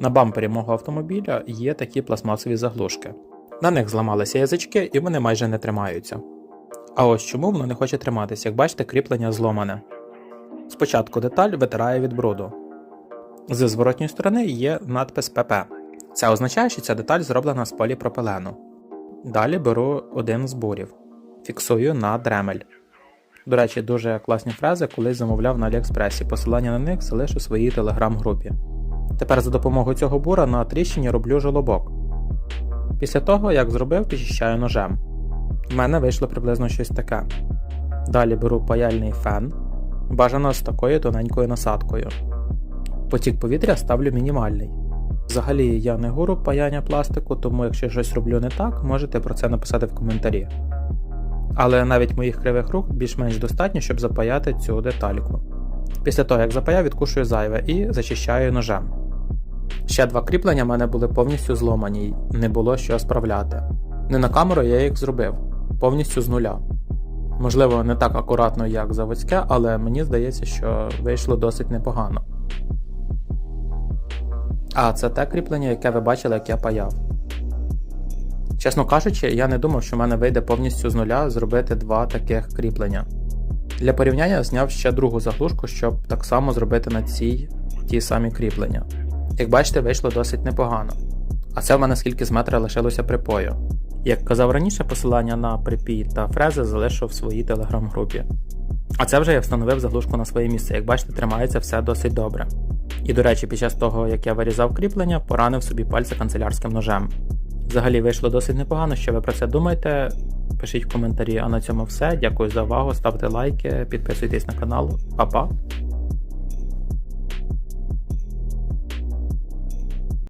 На бампері мого автомобіля є такі пластмасові заглушки. На них зламалися язички і вони майже не тримаються. А ось чому воно не хоче триматися, як бачите, кріплення зломане. Спочатку деталь витирає від бруду. З зворотньої сторони є надпис ПП. Це означає, що ця деталь зроблена з поліпропилену. Далі беру один з бурів, фіксую на дремель. До речі, дуже класні фрези, колись замовляв на Аліекспресі. Посилання на них залишу в своїй телеграм-групі. Тепер за допомогою цього бура на тріщині роблю жолобок. Після того, як зробив, підчищаю ножем. У мене вийшло приблизно щось таке. Далі беру паяльний фен, бажано з такою тоненькою насадкою. Потік повітря ставлю мінімальний. Взагалі я не гуру паяння пластику, тому якщо щось роблю не так, можете про це написати в коментарі. Але навіть моїх кривих рук більш-менш достатньо, щоб запаяти цю детальку. Після того, як запаяв, відкушую зайве і зачищаю ножем. Ще два кріплення в мене були повністю зломані, й не було що справляти. Не на камеру я їх зробив, повністю з нуля. Можливо, не так акуратно, як заводське, але мені здається, що вийшло досить непогано. А це те кріплення, яке ви бачили, як я паяв. Чесно кажучи, я не думав, що в мене вийде повністю з нуля зробити два таких кріплення. Для порівняння зняв ще другу заглушку, щоб так само зробити на цій ті самі кріплення. Як бачите, вийшло досить непогано. А це в мене скільки з метра лишилося припою. Як казав раніше, посилання на припій та фрези залишу в своїй телеграм-групі. А це вже я встановив заглушку на своє місце. Як бачите, тримається все досить добре. І до речі, під час того, як я вирізав кріплення, поранив собі пальці канцелярським ножем. Взагалі вийшло досить непогано. Що ви про це думаєте? Пишіть в коментарі. А на цьому все. Дякую за увагу. Ставте лайки, підписуйтесь на канал. Па-па!